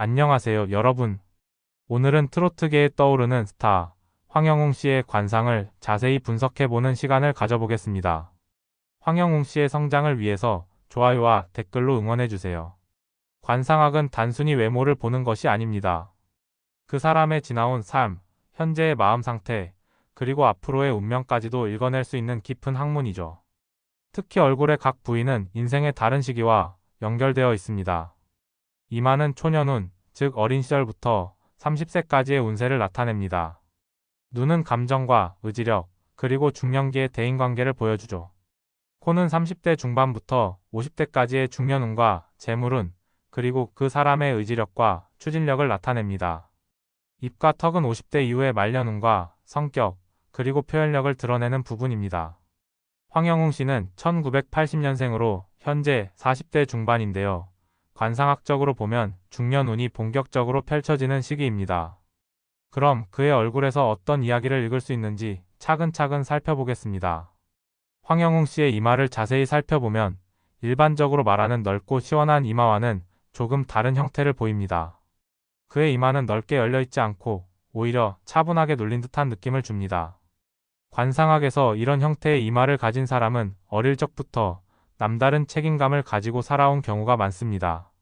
안녕하세요, 여러분. 오늘은 트로트계에 떠오르는 스타, 황영웅 씨의 관상을 자세히 분석해보는 시간을 가져보겠습니다. 황영웅 씨의 성장을 위해서 좋아요와 댓글로 응원해주세요. 관상학은 단순히 외모를 보는 것이 아닙니다. 그 사람의 지나온 삶, 현재의 마음 상태, 그리고 앞으로의 운명까지도 읽어낼 수 있는 깊은 학문이죠. 특히 얼굴의 각 부위는 인생의 다른 시기와 연결되어 있습니다. 이마는 초년운, 즉 어린 시절부터 30세까지의 운세를 나타냅니다. 눈은 감정과 의지력, 그리고 중년기의 대인관계를 보여주죠. 코는 30대 중반부터 50대까지의 중년운과 재물운, 그리고 그 사람의 의지력과 추진력을 나타냅니다. 입과 턱은 50대 이후의 말년운과 성격, 그리고 표현력을 드러내는 부분입니다. 황영웅 씨는 1980년생으로 현재 40대 중반인데요. 관상학적으로 보면 중년운이 본격적으로 펼쳐지는 시기입니다. 그럼 그의 얼굴에서 어떤 이야기를 읽을 수 있는지 차근차근 살펴보겠습니다. 황영웅 씨의 이마를 자세히 살펴보면 일반적으로 말하는 넓고 시원한 이마와는 조금 다른 형태를 보입니다. 그의 이마는 넓게 열려 있지 않고 오히려 차분하게 눌린 듯한 느낌을 줍니다. 관상학에서 이런 형태의 이마를 가진 사람은 어릴 적부터 남다른 책임감을 가지고 살아온 경우가 많습니다.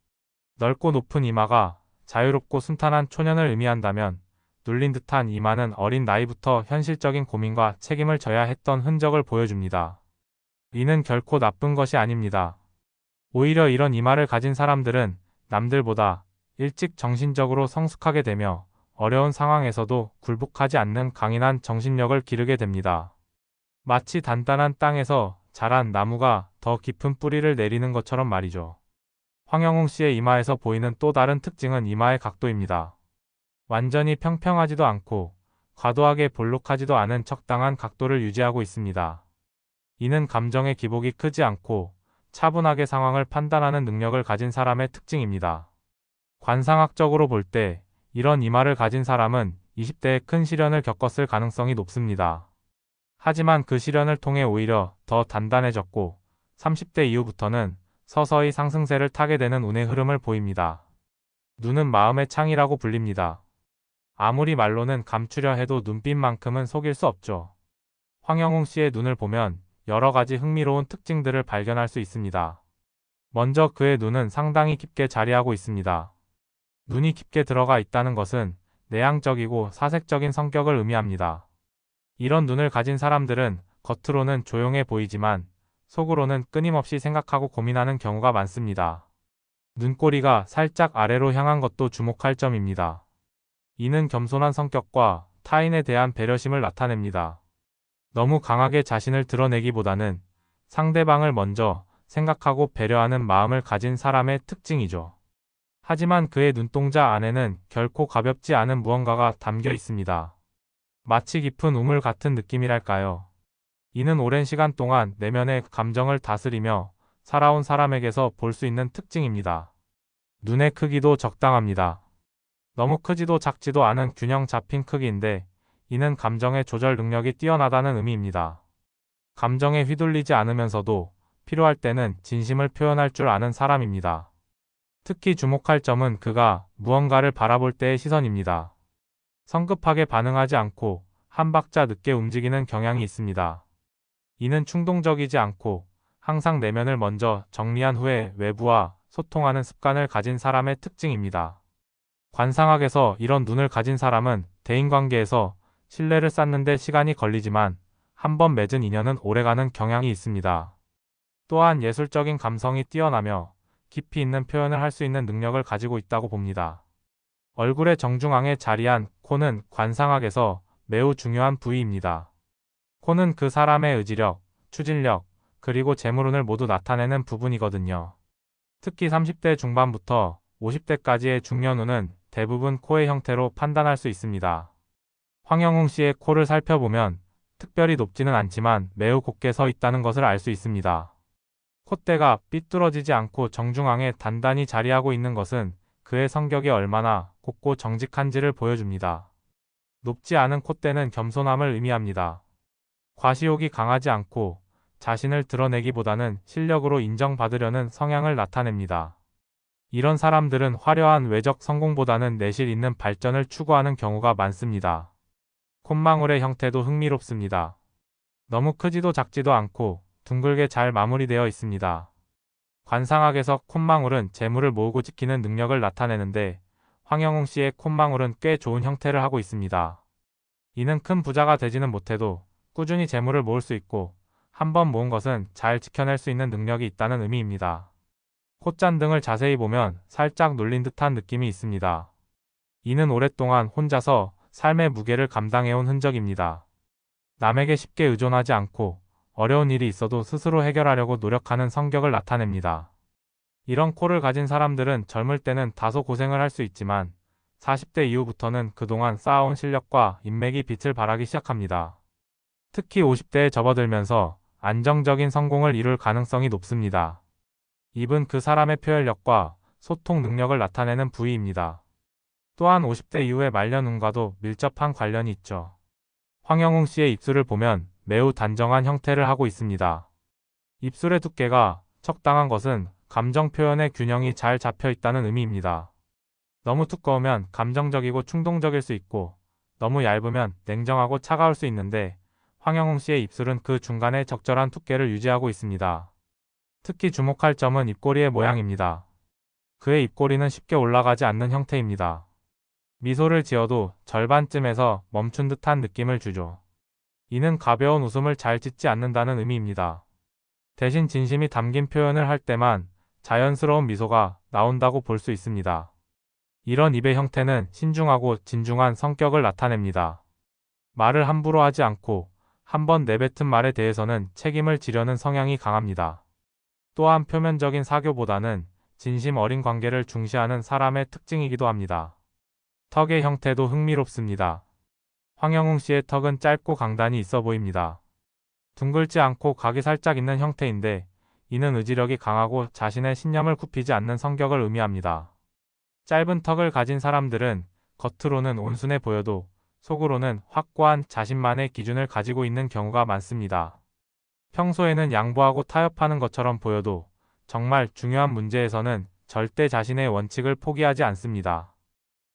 넓고 높은 이마가 자유롭고 순탄한 초년을 의미한다면 눌린 듯한 이마는 어린 나이부터 현실적인 고민과 책임을 져야 했던 흔적을 보여줍니다. 이는 결코 나쁜 것이 아닙니다. 오히려 이런 이마를 가진 사람들은 남들보다 일찍 정신적으로 성숙하게 되며 어려운 상황에서도 굴복하지 않는 강인한 정신력을 기르게 됩니다. 마치 단단한 땅에서 자란 나무가 더 깊은 뿌리를 내리는 것처럼 말이죠. 황영웅 씨의 이마에서 보이는 또 다른 특징은 이마의 각도입니다. 완전히 평평하지도 않고 과도하게 볼록하지도 않은 적당한 각도를 유지하고 있습니다. 이는 감정의 기복이 크지 않고 차분하게 상황을 판단하는 능력을 가진 사람의 특징입니다. 관상학적으로 볼 때 이런 이마를 가진 사람은 20대에 큰 시련을 겪었을 가능성이 높습니다. 하지만 그 시련을 통해 오히려 더 단단해졌고 30대 이후부터는 서서히 상승세를 타게 되는 운의 흐름을 보입니다. 눈은 마음의 창이라고 불립니다. 아무리 말로는 감추려 해도 눈빛만큼은 속일 수 없죠. 황영웅 씨의 눈을 보면 여러 가지 흥미로운 특징들을 발견할 수 있습니다. 먼저 그의 눈은 상당히 깊게 자리하고 있습니다. 눈이 깊게 들어가 있다는 것은 내향적이고 사색적인 성격을 의미합니다. 이런 눈을 가진 사람들은 겉으로는 조용해 보이지만 속으로는 끊임없이 생각하고 고민하는 경우가 많습니다. 눈꼬리가 살짝 아래로 향한 것도 주목할 점입니다. 이는 겸손한 성격과 타인에 대한 배려심을 나타냅니다. 너무 강하게 자신을 드러내기보다는 상대방을 먼저 생각하고 배려하는 마음을 가진 사람의 특징이죠. 하지만 그의 눈동자 안에는 결코 가볍지 않은 무언가가 담겨 있습니다. 마치 깊은 우물 같은 느낌이랄까요. 이는 오랜 시간 동안 내면의 감정을 다스리며 살아온 사람에게서 볼 수 있는 특징입니다. 눈의 크기도 적당합니다. 너무 크지도 작지도 않은 균형 잡힌 크기인데 이는 감정의 조절 능력이 뛰어나다는 의미입니다. 감정에 휘둘리지 않으면서도 필요할 때는 진심을 표현할 줄 아는 사람입니다. 특히 주목할 점은 그가 무언가를 바라볼 때의 시선입니다. 성급하게 반응하지 않고 한 박자 늦게 움직이는 경향이 있습니다. 이는 충동적이지 않고 항상 내면을 먼저 정리한 후에 외부와 소통하는 습관을 가진 사람의 특징입니다. 관상학에서 이런 눈을 가진 사람은 대인관계에서 신뢰를 쌓는데 시간이 걸리지만 한 번 맺은 인연은 오래가는 경향이 있습니다. 또한 예술적인 감성이 뛰어나며 깊이 있는 표현을 할 수 있는 능력을 가지고 있다고 봅니다. 얼굴의 정중앙에 자리한 코는 관상학에서 매우 중요한 부위입니다. 코는 그 사람의 의지력, 추진력, 그리고 재물운을 모두 나타내는 부분이거든요. 특히 30대 중반부터 50대까지의 중년운은 대부분 코의 형태로 판단할 수 있습니다. 황영웅 씨의 코를 살펴보면 특별히 높지는 않지만 매우 곱게 서 있다는 것을 알 수 있습니다. 콧대가 삐뚤어지지 않고 정중앙에 단단히 자리하고 있는 것은 그의 성격이 얼마나 곱고 정직한지를 보여줍니다. 높지 않은 콧대는 겸손함을 의미합니다. 과시욕이 강하지 않고 자신을 드러내기보다는 실력으로 인정받으려는 성향을 나타냅니다. 이런 사람들은 화려한 외적 성공보다는 내실 있는 발전을 추구하는 경우가 많습니다. 콧망울의 형태도 흥미롭습니다. 너무 크지도 작지도 않고 둥글게 잘 마무리되어 있습니다. 관상학에서 콧망울은 재물을 모으고 지키는 능력을 나타내는데 황영웅 씨의 콧망울은 꽤 좋은 형태를 하고 있습니다. 이는 큰 부자가 되지는 못해도 꾸준히 재물을 모을 수 있고 한 번 모은 것은 잘 지켜낼 수 있는 능력이 있다는 의미입니다. 콧잔 등을 자세히 보면 살짝 눌린 듯한 느낌이 있습니다. 이는 오랫동안 혼자서 삶의 무게를 감당해온 흔적입니다. 남에게 쉽게 의존하지 않고 어려운 일이 있어도 스스로 해결하려고 노력하는 성격을 나타냅니다. 이런 코를 가진 사람들은 젊을 때는 다소 고생을 할 수 있지만 40대 이후부터는 그동안 쌓아온 실력과 인맥이 빛을 발하기 시작합니다. 특히 50대에 접어들면서 안정적인 성공을 이룰 가능성이 높습니다. 입은 그 사람의 표현력과 소통 능력을 나타내는 부위입니다. 또한 50대 이후의 말년운과도 밀접한 관련이 있죠. 황영웅 씨의 입술을 보면 매우 단정한 형태를 하고 있습니다. 입술의 두께가 적당한 것은 감정 표현의 균형이 잘 잡혀 있다는 의미입니다. 너무 두꺼우면 감정적이고 충동적일 수 있고 너무 얇으면 냉정하고 차가울 수 있는데 황영웅 씨의 입술은 그 중간에 적절한 두께를 유지하고 있습니다. 특히 주목할 점은 입꼬리의 모양입니다. 그의 입꼬리는 쉽게 올라가지 않는 형태입니다. 미소를 지어도 절반쯤에서 멈춘 듯한 느낌을 주죠. 이는 가벼운 웃음을 잘 짓지 않는다는 의미입니다. 대신 진심이 담긴 표현을 할 때만 자연스러운 미소가 나온다고 볼 수 있습니다. 이런 입의 형태는 신중하고 진중한 성격을 나타냅니다. 말을 함부로 하지 않고 한번 내뱉은 말에 대해서는 책임을 지려는 성향이 강합니다. 또한 표면적인 사교보다는 진심 어린 관계를 중시하는 사람의 특징이기도 합니다. 턱의 형태도 흥미롭습니다. 황영웅 씨의 턱은 짧고 강단이 있어 보입니다. 둥글지 않고 각이 살짝 있는 형태인데 이는 의지력이 강하고 자신의 신념을 굽히지 않는 성격을 의미합니다. 짧은 턱을 가진 사람들은 겉으로는 온순해 보여도 속으로는 확고한 자신만의 기준을 가지고 있는 경우가 많습니다. 평소에는 양보하고 타협하는 것처럼 보여도 정말 중요한 문제에서는 절대 자신의 원칙을 포기하지 않습니다.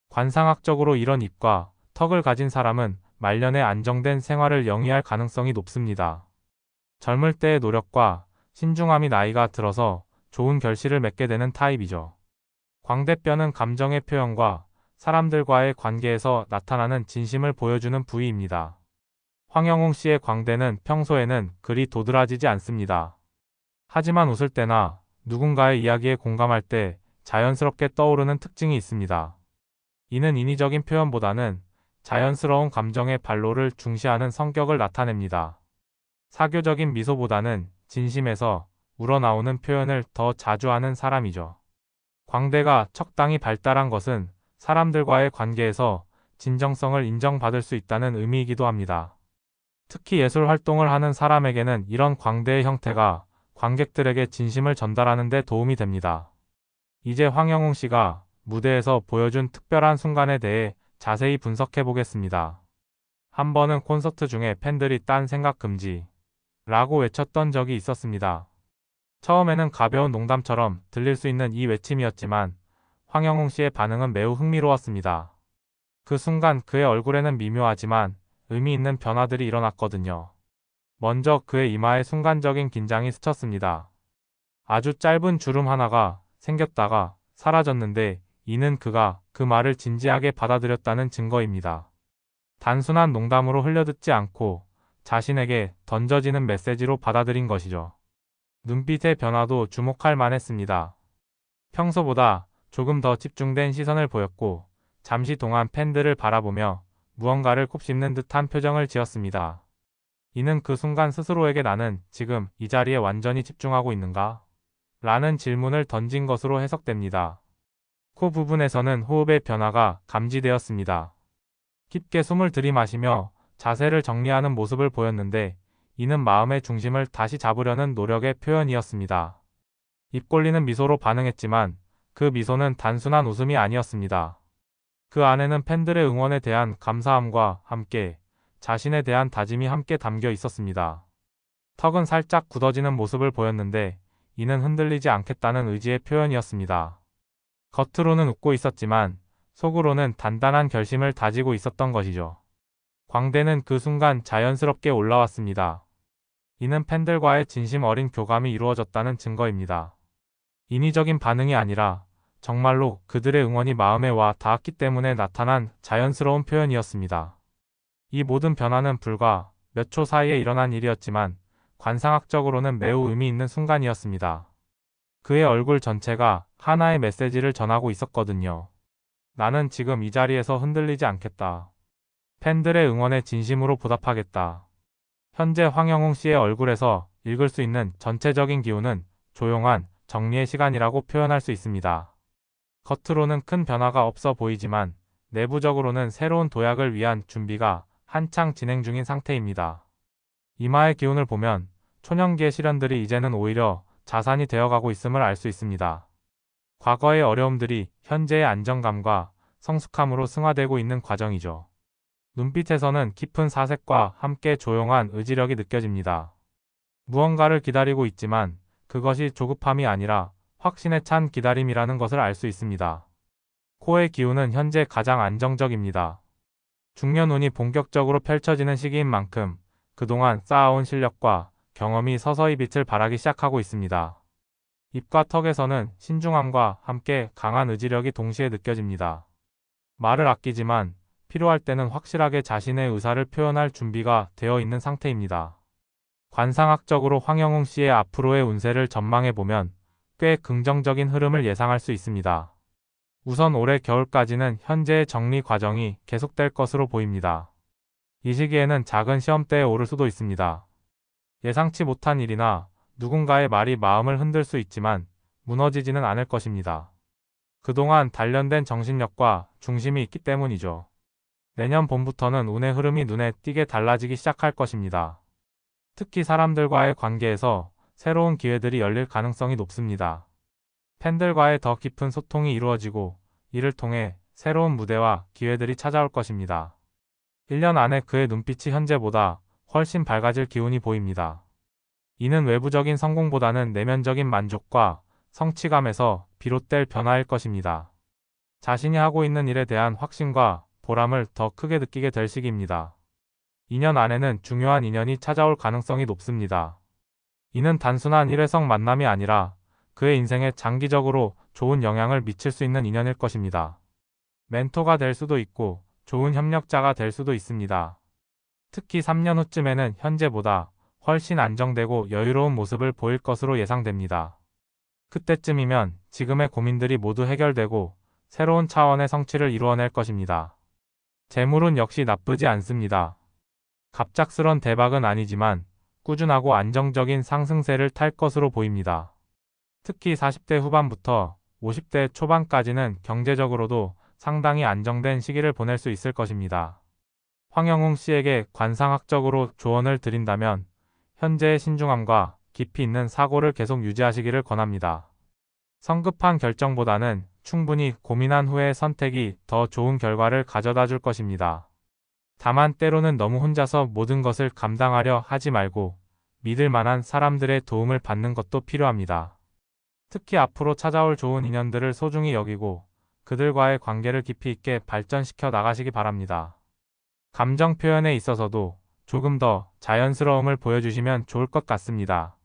관상학적으로 이런 입과 턱을 가진 사람은 말년에 안정된 생활을 영위할 가능성이 높습니다. 젊을 때의 노력과 신중함이 나이가 들어서 좋은 결실을 맺게 되는 타입이죠. 광대뼈는 감정의 표현과 사람들과의 관계에서 나타나는 진심을 보여주는 부위입니다. 황영웅 씨의 광대는 평소에는 그리 도드라지지 않습니다. 하지만 웃을 때나 누군가의 이야기에 공감할 때 자연스럽게 떠오르는 특징이 있습니다. 이는 인위적인 표현보다는 자연스러운 감정의 발로를 중시하는 성격을 나타냅니다. 사교적인 미소보다는 진심에서 우러나오는 표현을 더 자주 하는 사람이죠. 광대가 적당히 발달한 것은 사람들과의 관계에서 진정성을 인정받을 수 있다는 의미이기도 합니다. 특히 예술 활동을 하는 사람에게는 이런 광대의 형태가 관객들에게 진심을 전달하는 데 도움이 됩니다. 이제 황영웅 씨가 무대에서 보여준 특별한 순간에 대해 자세히 분석해 보겠습니다. 한 번은 콘서트 중에 팬들이 딴 생각 금지 라고 외쳤던 적이 있었습니다. 처음에는 가벼운 농담처럼 들릴 수 있는 이 외침이었지만 황영웅 씨의 반응은 매우 흥미로웠습니다. 그 순간 그의 얼굴에는 미묘하지만 의미 있는 변화들이 일어났거든요. 먼저 그의 이마에 순간적인 긴장이 스쳤습니다. 아주 짧은 주름 하나가 생겼다가 사라졌는데 이는 그가 그 말을 진지하게 받아들였다는 증거입니다. 단순한 농담으로 흘려듣지 않고 자신에게 던져지는 메시지로 받아들인 것이죠. 눈빛의 변화도 주목할 만했습니다. 평소보다 조금 더 집중된 시선을 보였고 잠시 동안 팬들을 바라보며 무언가를 곱씹는 듯한 표정을 지었습니다. 이는 그 순간 스스로에게 나는 지금 이 자리에 완전히 집중하고 있는가? 라는 질문을 던진 것으로 해석됩니다. 코 부분에서는 호흡의 변화가 감지되었습니다. 깊게 숨을 들이마시며 자세를 정리하는 모습을 보였는데 이는 마음의 중심을 다시 잡으려는 노력의 표현이었습니다. 입골리는 미소로 반응했지만 그 미소는 단순한 웃음이 아니었습니다. 그 안에는 팬들의 응원에 대한 감사함과 함께 자신에 대한 다짐이 함께 담겨 있었습니다. 턱은 살짝 굳어지는 모습을 보였는데 이는 흔들리지 않겠다는 의지의 표현이었습니다. 겉으로는 웃고 있었지만 속으로는 단단한 결심을 다지고 있었던 것이죠. 광대는 그 순간 자연스럽게 올라왔습니다. 이는 팬들과의 진심 어린 교감이 이루어졌다는 증거입니다. 인위적인 반응이 아니라 정말로 그들의 응원이 마음에 와 닿았기 때문에 나타난 자연스러운 표현이었습니다. 이 모든 변화는 불과 몇 초 사이에 일어난 일이었지만 관상학적으로는 매우 의미 있는 순간이었습니다. 그의 얼굴 전체가 하나의 메시지를 전하고 있었거든요. 나는 지금 이 자리에서 흔들리지 않겠다. 팬들의 응원에 진심으로 보답하겠다. 현재 황영웅 씨의 얼굴에서 읽을 수 있는 전체적인 기운은 조용한 정리의 시간이라고 표현할 수 있습니다. 겉으로는 큰 변화가 없어 보이지만 내부적으로는 새로운 도약을 위한 준비가 한창 진행 중인 상태입니다. 이마의 기운을 보면 초년기의 시련들이 이제는 오히려 자산이 되어가고 있음을 알 수 있습니다. 과거의 어려움들이 현재의 안정감과 성숙함으로 승화되고 있는 과정이죠. 눈빛에서는 깊은 사색과 함께 조용한 의지력이 느껴집니다. 무언가를 기다리고 있지만 그것이 조급함이 아니라 확신에 찬 기다림이라는 것을 알 수 있습니다. 코의 기운은 현재 가장 안정적입니다. 중년운이 본격적으로 펼쳐지는 시기인 만큼 그동안 쌓아온 실력과 경험이 서서히 빛을 발하기 시작하고 있습니다. 입과 턱에서는 신중함과 함께 강한 의지력이 동시에 느껴집니다. 말을 아끼지만 필요할 때는 확실하게 자신의 의사를 표현할 준비가 되어 있는 상태입니다. 관상학적으로 황영웅 씨의 앞으로의 운세를 전망해 보면 꽤 긍정적인 흐름을 예상할 수 있습니다. 우선 올해 겨울까지는 현재의 정리 과정이 계속될 것으로 보입니다. 이 시기에는 작은 시험대에 오를 수도 있습니다. 예상치 못한 일이나 누군가의 말이 마음을 흔들 수 있지만 무너지지는 않을 것입니다. 그동안 단련된 정신력과 중심이 있기 때문이죠. 내년 봄부터는 운의 흐름이 눈에 띄게 달라지기 시작할 것입니다. 특히 사람들과의 관계에서 새로운 기회들이 열릴 가능성이 높습니다. 팬들과의 더 깊은 소통이 이루어지고 이를 통해 새로운 무대와 기회들이 찾아올 것입니다. 1년 안에 그의 눈빛이 현재보다 훨씬 밝아질 기운이 보입니다. 이는 외부적인 성공보다는 내면적인 만족과 성취감에서 비롯될 변화일 것입니다. 자신이 하고 있는 일에 대한 확신과 보람을 더 크게 느끼게 될 시기입니다. 2년 안에는 중요한 인연이 찾아올 가능성이 높습니다. 이는 단순한 일회성 만남이 아니라 그의 인생에 장기적으로 좋은 영향을 미칠 수 있는 인연일 것입니다. 멘토가 될 수도 있고 좋은 협력자가 될 수도 있습니다. 특히 3년 후쯤에는 현재보다 훨씬 안정되고 여유로운 모습을 보일 것으로 예상됩니다. 그때쯤이면 지금의 고민들이 모두 해결되고 새로운 차원의 성취를 이루어낼 것입니다. 재물은 역시 나쁘지 않습니다. 갑작스런 대박은 아니지만 꾸준하고 안정적인 상승세를 탈 것으로 보입니다. 특히 40대 후반부터 50대 초반까지는 경제적으로도 상당히 안정된 시기를 보낼 수 있을 것입니다. 황영웅 씨에게 관상학적으로 조언을 드린다면 현재의 신중함과 깊이 있는 사고를 계속 유지하시기를 권합니다. 성급한 결정보다는 충분히 고민한 후의 선택이 더 좋은 결과를 가져다 줄 것입니다. 다만 때로는 너무 혼자서 모든 것을 감당하려 하지 말고 믿을 만한 사람들의 도움을 받는 것도 필요합니다. 특히 앞으로 찾아올 좋은 인연들을 소중히 여기고 그들과의 관계를 깊이 있게 발전시켜 나가시기 바랍니다. 감정 표현에 있어서도 조금 더 자연스러움을 보여주시면 좋을 것 같습니다.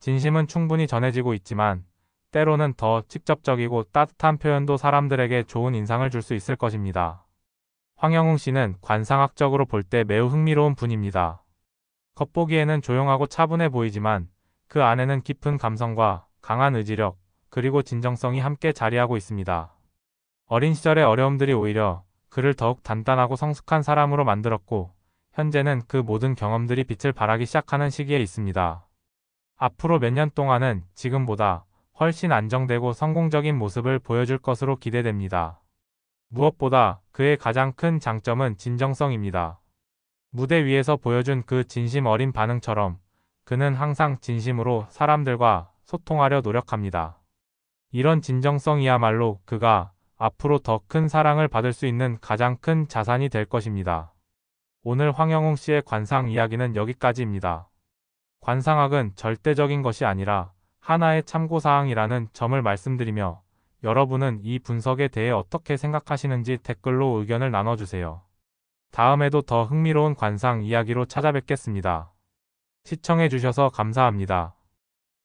진심은 충분히 전해지고 있지만 때로는 더 직접적이고 따뜻한 표현도 사람들에게 좋은 인상을 줄 수 있을 것입니다. 황영웅 씨는 관상학적으로 볼 때 매우 흥미로운 분입니다. 겉보기에는 조용하고 차분해 보이지만 그 안에는 깊은 감성과 강한 의지력, 그리고 진정성이 함께 자리하고 있습니다. 어린 시절의 어려움들이 오히려 그를 더욱 단단하고 성숙한 사람으로 만들었고, 현재는 그 모든 경험들이 빛을 발하기 시작하는 시기에 있습니다. 앞으로 몇 년 동안은 지금보다 훨씬 안정되고 성공적인 모습을 보여줄 것으로 기대됩니다. 무엇보다 그의 가장 큰 장점은 진정성입니다. 무대 위에서 보여준 그 진심 어린 반응처럼 그는 항상 진심으로 사람들과 소통하려 노력합니다. 이런 진정성이야말로 그가 앞으로 더 큰 사랑을 받을 수 있는 가장 큰 자산이 될 것입니다. 오늘 황영웅 씨의 관상 이야기는 여기까지입니다. 관상학은 절대적인 것이 아니라 하나의 참고사항이라는 점을 말씀드리며 여러분은 이 분석에 대해 어떻게 생각하시는지 댓글로 의견을 나눠주세요. 다음에도 더 흥미로운 관상 이야기로 찾아뵙겠습니다. 시청해주셔서 감사합니다.